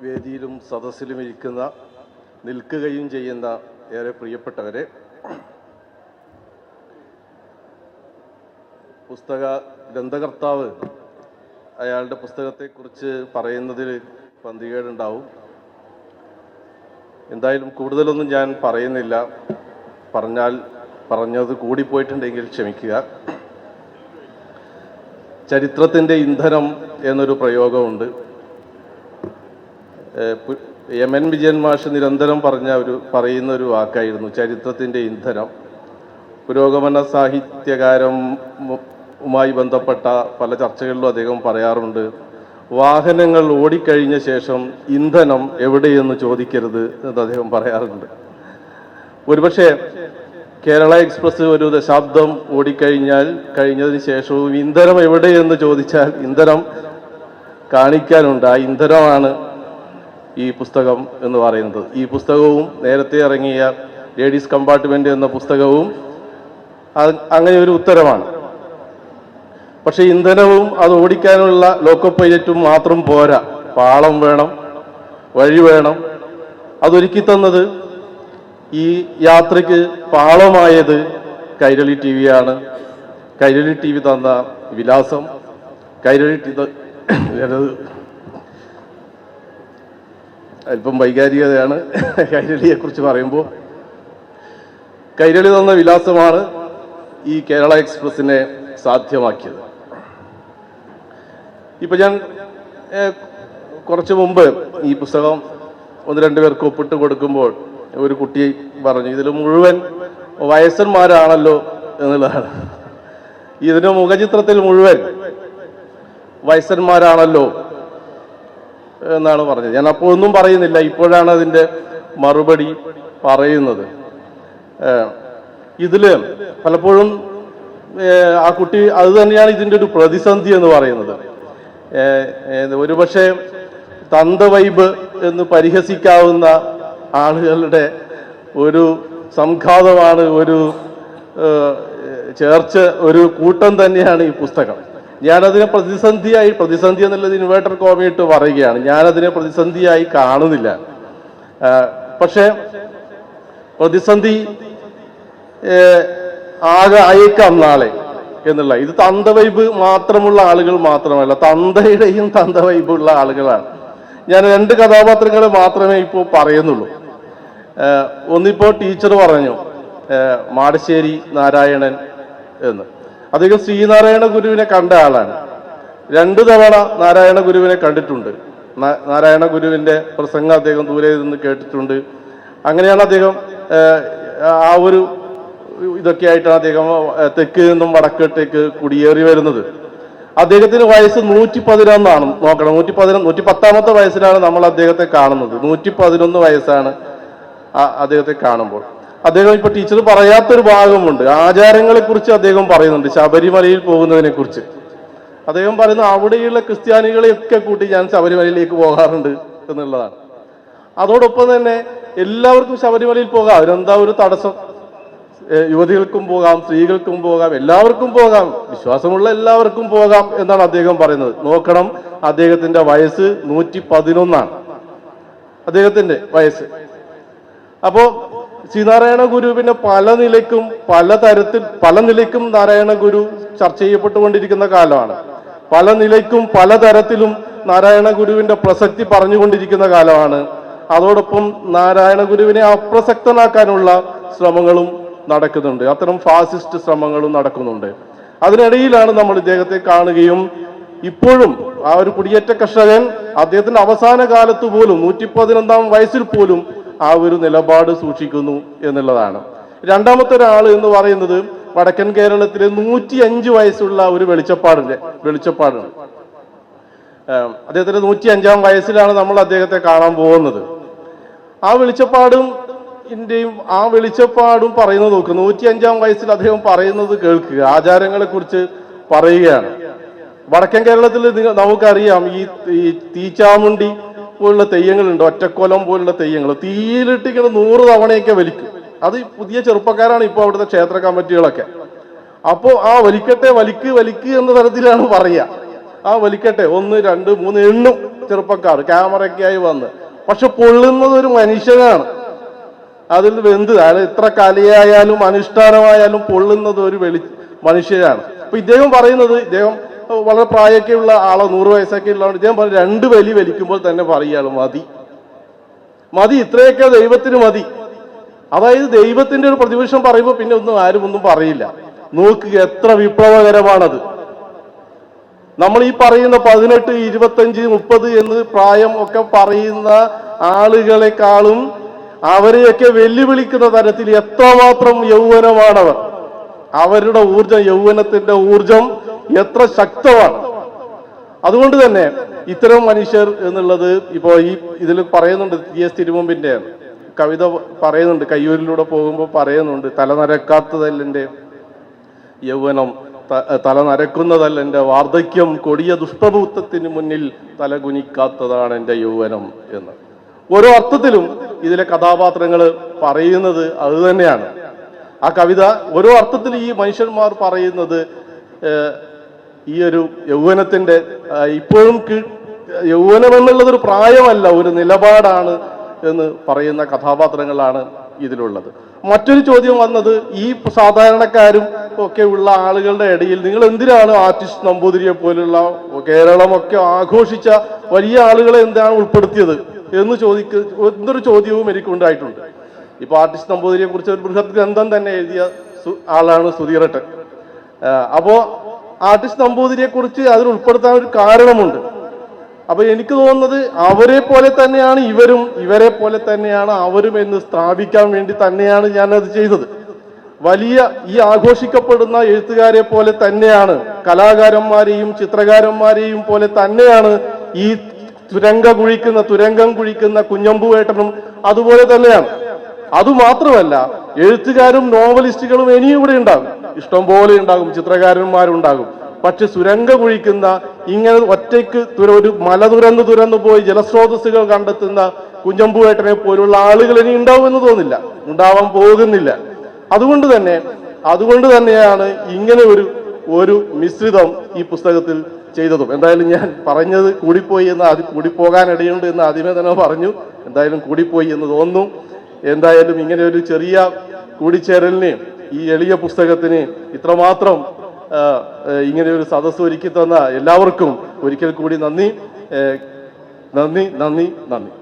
വേദിയിലും സദസ്സിലും ഇരിക്കുന്ന നിൽക്കുകയും ചെയ്യുന്ന ഏറെ പ്രിയപ്പെട്ടവരെ പുസ്തക ഗ്രന്ഥകർത്താവ് അയാളുടെ പുസ്തകത്തെക്കുറിച്ച് പറയുന്നതിൽ പന്തികേടുണ്ടാവും. എന്തായാലും കൂടുതലൊന്നും ഞാൻ പറയുന്നില്ല. പറഞ്ഞാൽ പറഞ്ഞത് കൂടിപ്പോയിട്ടുണ്ടെങ്കിൽ ക്ഷമിക്കുക. ചരിത്രത്തിന്റെ ഇന്ധനം എന്നൊരു പ്രയോഗമുണ്ട്. എം എൻ വിജയൻ മാഷ് നിരന്തരം പറഞ്ഞ ഒരു പറയുന്ന ഒരു വാക്കായിരുന്നു ചരിത്രത്തിന്റെ ഇന്ധനം. പുരോഗമന സാഹിത്യകാരമായി ബന്ധപ്പെട്ട പല ചർച്ചകളിലും അദ്ദേഹം പറയാറുണ്ട് വാഹനങ്ങൾ ഓടിക്കഴിഞ്ഞ ശേഷം ഇന്ധനം എവിടെയെന്ന് ചോദിക്കരുത് എന്ന് അദ്ദേഹം പറയാറുണ്ട്. ഒരുപക്ഷെ കേരള എക്സ്പ്രസ് ഒരു ദശാബ്ദം ഓടിക്കഴിഞ്ഞാൽ കഴിഞ്ഞതിന് ശേഷവും ഇന്ധനം എവിടെയെന്ന് ചോദിച്ചാൽ ഇന്ധനം കാണിക്കാനുണ്ട്. ആ ഇന്ധനമാണ് ഈ പുസ്തകം എന്ന് പറയുന്നത്. ഈ പുസ്തകവും നേരത്തെ ഇറങ്ങിയ ലേഡീസ് കമ്പാർട്ട്മെന്റ് എന്ന പുസ്തകവും അങ്ങനെ ഒരു ഉത്തരമാണ്. പക്ഷെ ഇന്ധനവും അത് ഓടിക്കാനുള്ള ലോക്കോ പൈലറ്റും മാത്രം പോരാ. പാളം വേണം വഴി വേണം. അതൊരുക്കി തന്നത് ഈ യാത്രയ്ക്ക് പാളമായത് കൈരളി ടി ആണ് കൈരളി ടി വി തന്ന വിലാസം. കൈരളി ടി അല്പം വൈകാരികതയാണ് കൈരളിയെ കുറിച്ച് പറയുമ്പോൾ. കൈരളി തന്ന വിലാസമാണ് ഈ കേരള എക്സ്പ്രസിനെ സാധ്യമാക്കിയത്. ഇപ്പൊ ഞാൻ കുറച്ച് മുമ്പ് ഈ പുസ്തകം ഒന്ന് രണ്ട് പേർക്ക് ഒപ്പിട്ട് കൊടുക്കുമ്പോൾ ഒരു കുട്ടി പറഞ്ഞു ഇതിൽ മുഴുവൻ വയസ്സന്മാരാണല്ലോ എന്നുള്ളതാണ്. ഇതിന്റെ മുഖചിത്രത്തിൽ മുഴുവൻ വയസ്സന്മാരാണല്ലോ എന്നാണ് പറഞ്ഞത്. ഞാൻ അപ്പോൾ ഒന്നും പറയുന്നില്ല. ഇപ്പോഴാണ് അതിന്റെ മറുപടി പറയുന്നത്. ഇതിൽ പലപ്പോഴും ആ കുട്ടി അത് തന്നെയാണ് ഇതിന്റെ ഒരു പ്രതിസന്ധി എന്ന് പറയുന്നത്. ഒരുപക്ഷെ തന്ത വൈബ് എന്ന് പരിഹസിക്കാവുന്ന ആളുകളുടെ ഒരു സംഘാതമാണ് ഒരു ചേർച്ച ഒരു കൂട്ടം തന്നെയാണ് ഈ പുസ്തകം. ഞാനതിനെ പ്രതിസന്ധിയായി പ്രതിസന്ധി എന്നുള്ളത് ഇൻവേർട്ടർ കോമിയിട്ട് പറയുകയാണ്. ഞാനതിനെ പ്രതിസന്ധിയായി കാണുന്നില്ല. പക്ഷേ പ്രതിസന്ധി ആകെ അയക്കാം നാളെ എന്നുള്ള. ഇത് തന്തവൈബ് മാത്രമുള്ള ആളുകൾ മാത്രമല്ല തന്തയുടെയും തന്തവൈബ് ഉള്ള ആളുകളാണ്. ഞാൻ രണ്ട് കഥാപാത്രങ്ങളെ മാത്രമേ ഇപ്പോൾ പറയുന്നുള്ളൂ. ഒന്നിപ്പോൾ ഒന്നിപ്പോ ടീച്ചർ പറഞ്ഞു മാടശ്ശേരി നാരായണൻ എന്ന്. അദ്ദേഹം ശ്രീനാരായണ ഗുരുവിനെ കണ്ട ആളാണ്. രണ്ടു തവണ നാരായണ ഗുരുവിനെ കണ്ടിട്ടുണ്ട്. നാരായണ ഗുരുവിന്റെ പ്രസംഗം അദ്ദേഹം ദൂരെ നിന്ന് കേട്ടിട്ടുണ്ട്. അങ്ങനെയാണ് അദ്ദേഹം ആ ഒരു ഇതൊക്കെ ആയിട്ടാണ് അദ്ദേഹം തെക്ക് നിന്നും വടക്കോട്ടേക്ക് കുടിയേറി വരുന്നത്. അദ്ദേഹത്തിന് വയസ്സ് നൂറ്റി പതിനൊന്നാണ് നോക്കണം നൂറ്റി പതിനൊന്ന് നൂറ്റി പത്താമത്തെ വയസ്സിലാണ് നമ്മൾ അദ്ദേഹത്തെ കാണുന്നത്. നൂറ്റി പതിനൊന്ന് വയസ്സാണ് അദ്ദേഹത്തെ കാണുമ്പോൾ. അദ്ദേഹം ഇപ്പൊ ടീച്ചർ പറയാത്തൊരു ഭാഗമുണ്ട്. ആചാരങ്ങളെ കുറിച്ച് അദ്ദേഹം പറയുന്നുണ്ട്. ശബരിമലയിൽ പോകുന്നതിനെ കുറിച്ച് അദ്ദേഹം പറയുന്നു അവിടെയുള്ള ക്രിസ്ത്യാനികളെയൊക്കെ കൂട്ടി ഞാൻ ശബരിമലയിലേക്ക് പോകാറുണ്ട് എന്നുള്ളതാണ്. അതോടൊപ്പം തന്നെ എല്ലാവർക്കും ശബരിമലയിൽ പോകാം. അതിനെന്താ ഒരു തടസ്സം? യുവതികൾക്കും പോകാം സ്ത്രീകൾക്കും പോകാം എല്ലാവർക്കും പോകാം. വിശ്വാസമുള്ള എല്ലാവർക്കും പോകാം എന്നാണ് അദ്ദേഹം പറയുന്നത്. നോക്കണം അദ്ദേഹത്തിന്റെ വയസ്സ് നൂറ്റി പതിനൊന്നാണ്. അദ്ദേഹത്തിന്റെ വയസ്സ്. അപ്പോ ശ്രീനാരായണ ഗുരുവിനെ പല നിലയ്ക്കും പല തരത്തിൽ പല നിലയ്ക്കും നാരായണ ഗുരു ചർച്ച ചെയ്യപ്പെട്ടുകൊണ്ടിരിക്കുന്ന കാലമാണ്. പല നിലയ്ക്കും പല തരത്തിലും നാരായണ ഗുരുവിന്റെ പ്രസക്തി പറഞ്ഞുകൊണ്ടിരിക്കുന്ന കാലമാണ്. അതോടൊപ്പം നാരായണ ഗുരുവിനെ അപ്രസക്തനാക്കാനുള്ള ശ്രമങ്ങളും നടക്കുന്നുണ്ട്. അത്തരം ഫാസിസ്റ്റ് ശ്രമങ്ങളും നടക്കുന്നുണ്ട്. അതിനിടയിലാണ് നമ്മൾ ഇദ്ദേഹത്തെ കാണുകയും ഇപ്പോഴും ആ ഒരു കുടിയേറ്റ കർഷകൻ അദ്ദേഹത്തിന്റെ അവസാന കാലത്ത് പോലും നൂറ്റി പതിനൊന്നാം വയസ്സിൽ പോലും ആ ഒരു നിലപാട് സൂക്ഷിക്കുന്നു എന്നുള്ളതാണ്. രണ്ടാമത്തെ ഒരാൾ എന്ന് പറയുന്നത് വടക്കൻ കേരളത്തിലെ നൂറ്റി അഞ്ച് വയസ്സുള്ള ഒരു വെളിച്ചപ്പാടിന്റെ വെളിച്ചപ്പാടാണ്. അദ്ദേഹത്തിന്റെ നൂറ്റി അഞ്ചാം വയസ്സിലാണ് നമ്മൾ അദ്ദേഹത്തെ കാണാൻ പോകുന്നത്. ആ വെളിച്ചപ്പാടും ഇന്ത്യയും ആ വെളിച്ചപ്പാടും പറയുന്നത് നോക്കുക നൂറ്റി അഞ്ചാം വയസ്സിൽ അദ്ദേഹം പറയുന്നത് കേൾക്കുക ആചാരങ്ങളെ കുറിച്ച് പറയുകയാണ്. വടക്കൻ കേരളത്തിൽ നമുക്കറിയാം ഈ തീച്ചാമുണ്ടി പോലുള്ള തെയ്യങ്ങളുണ്ട്. ഒറ്റക്കൊലം പോലുള്ള തെയ്യങ്ങൾ. തീയിലിട്ടിങ്ങനെ നൂറ് തവണയൊക്കെ വലിക്കും. അത് പുതിയ ചെറുപ്പക്കാരാണ് ഇപ്പോൾ അവിടുത്തെ ക്ഷേത്ര കമ്മിറ്റികളൊക്കെ. അപ്പോൾ ആ വലിക്കട്ടെ വലിക്ക് വലിക്ക് എന്ന തരത്തിലാണ് പറയുക. ആ വലിക്കട്ടെ ഒന്ന് രണ്ട് മൂന്ന് എണ്ണും ചെറുപ്പക്കാർ ക്യാമറയ്ക്കായി വന്ന്. പക്ഷെ പൊള്ളുന്നത് ഒരു മനുഷ്യനാണ്. അതിൽ വെന്ത് അതായത് എത്ര കലയായാലും അനുഷ്ഠാനമായാലും പൊള്ളുന്നത് ഒരു വെളി മനുഷ്യരാണ് അപ്പൊ ഇദ്ദേഹം പറയുന്നത് ഇദ്ദേഹം വളരെ പ്രായമൊക്കെയുള്ള ആളോ നൂറ് വയസ്സൊക്കെ ഉള്ളതുകൊണ്ട് ഞാൻ പറഞ്ഞു രണ്ട് വലി വലിക്കുമ്പോൾ തന്നെ പറയുകയാണ് മതി. മതി ഇത്രയൊക്കെ ദൈവത്തിന് മതി. അതായത് ദൈവത്തിന്റെ ഒരു പ്രതിപക്ഷം പറയുമ്പോൾ പിന്നെ ഒന്നും ആരും ഒന്നും പറയില്ല. നോക്കുക എത്ര വിപ്ലവകരമാണത്. നമ്മൾ ഈ പറയുന്ന പതിനെട്ട് ഇരുപത്തഞ്ച് മുപ്പത് എന്ന് പ്രായം ഒക്കെ പറയുന്ന ആളുകളെക്കാളും അവരെയൊക്കെ വെല്ലുവിളിക്കുന്ന തരത്തിൽ എത്രമാത്രം യൗവനമാണവർ. അവരുടെ ഊർജം യൗവനത്തിന്റെ ഊർജം എത്ര ശക്തമാണ്. അതുകൊണ്ട് തന്നെ ഇത്തരം മനുഷ്യർ എന്നുള്ളത് ഇപ്പോൾ ഈ ഇതിൽ പറയുന്നുണ്ട് ടി എസ് തിരുമുമ്പിന്റെ കവിത പറയുന്നുണ്ട് കയ്യൂരിലൂടെ പോകുമ്പോൾ പറയുന്നുണ്ട് തലനരക്കാത്തതല്ലെന്റെ യൗവനം തല നരക്കുന്നതല്ല എന്റെ വാർദ്ധക്യം കൊടിയ ദുഷ്ടഭൂത്തത്തിന് മുന്നിൽ തലകുനിക്കാത്തതാണ് എന്റെ യൗവനം എന്ന്. ഓരോ അർത്ഥത്തിലും ഇതിലെ കഥാപാത്രങ്ങൾ പറയുന്നത് അത് തന്നെയാണ്. ആ കവിത ഓരോ അർത്ഥത്തിൽ ഈ മനുഷ്യന്മാർ പറയുന്നത് ഈ ഒരു യൗവനത്തിന്റെ ഇപ്പോഴും യൗവനം എന്നുള്ളത് ഒരു പ്രായമല്ല ഒരു നിലപാടാണ് എന്ന് പറയുന്ന കഥാപാത്രങ്ങളാണ് ഇതിലുള്ളത്. മറ്റൊരു ചോദ്യം വന്നത് ഈ സാധാരണക്കാരും ഒക്കെ ഉള്ള ആളുകളുടെ ഇടയിൽ നിങ്ങൾ എന്തിനാണ് ആർട്ടിസ്റ്റ് നമ്പൂതിരിയെ പോലുള്ള കേരളമൊക്കെ ആഘോഷിച്ച വലിയ ആളുകളെ എന്താണ് ഉൾപ്പെടുത്തിയത് എന്ന് ചോദിക്ക എന്തൊരു ചോദ്യവും എനിക്കുണ്ടായിട്ടുണ്ട്. ഇപ്പൊ ആർട്ടിസ്റ്റ് നമ്പൂതിരിയെ കുറിച്ച് ഒരു ബൃഹത് ഗ്രന്ഥം തന്നെ എഴുതിയ ആളാണ് സുധീറട്ടൻ അപ്പോ ആർട്ടിസ്റ്റ് നമ്പൂതിരിയെ കുറിച്ച് അതിൽ ഉൾപ്പെടുത്താൻ ഒരു കാരണമുണ്ട്. അപ്പൊ എനിക്ക് തോന്നുന്നത് അവരെ പോലെ തന്നെയാണ് ഇവരും ഇവരെ പോലെ തന്നെയാണ് അവരും എന്ന് സ്ഥാപിക്കാൻ വേണ്ടി തന്നെയാണ് ഞാൻ അത് ചെയ്തത്. വലിയ ഈ ആഘോഷിക്കപ്പെടുന്ന എഴുത്തുകാരെ പോലെ തന്നെയാണ് കലാകാരന്മാരെയും ചിത്രകാരന്മാരെയും പോലെ തന്നെയാണ് ഈ തുരങ്ക കുഴിക്കുന്ന തുരങ്കം കുഴിക്കുന്ന കുഞ്ഞമ്പുവേട്ടനും അതുപോലെ തന്നെയാണ്. അതുമാത്രമല്ല എഴുത്തുകാരും നോവലിസ്റ്റുകളും ഇനിയും ഇവിടെ ഉണ്ടാകും. ഇഷ്ടം പോലെ ഉണ്ടാകും ചിത്രകാരന്മാരുണ്ടാകും. പക്ഷെ സുരംഗ കുഴിക്കുന്ന ഇങ്ങനെ ഒറ്റയ്ക്ക് ഒരു മല തുരന്ന് തുരന്ന് പോയി ജലസ്രോതസ്സുകൾ കണ്ടെത്തുന്ന കുഞ്ഞമ്പുവേട്ടനെ പോലുള്ള ആളുകൾ ഇനി ഉണ്ടാവുമെന്ന് തോന്നില്ല. ഉണ്ടാവാൻ പോകുന്നില്ല. അതുകൊണ്ട് തന്നെ അതുകൊണ്ട് തന്നെയാണ് ഇങ്ങനെ ഒരു ഒരു മിശ്രിതം ഈ പുസ്തകത്തിൽ ചെയ്തതും. എന്തായാലും ഞാൻ പറഞ്ഞത് കൂടിപ്പോയി എന്ന് അത് കൂടിപ്പോകാനിടയുണ്ട് എന്ന് ആദ്യമേ തന്നെ പറഞ്ഞു. എന്തായാലും കൂടിപ്പോയി എന്ന് തോന്നുന്നു. എന്തായാലും ഇങ്ങനെ ഒരു ചെറിയ കൂടിച്ചേരലിന് ഈ എളിയ പുസ്തകത്തിന് ഇത്രമാത്രം ഇങ്ങനെ ഒരു സദസ്സ് ഒരുക്കി തന്ന എല്ലാവർക്കും ഒരിക്കൽ കൂടി നന്ദി നന്ദി നന്ദി നന്ദി.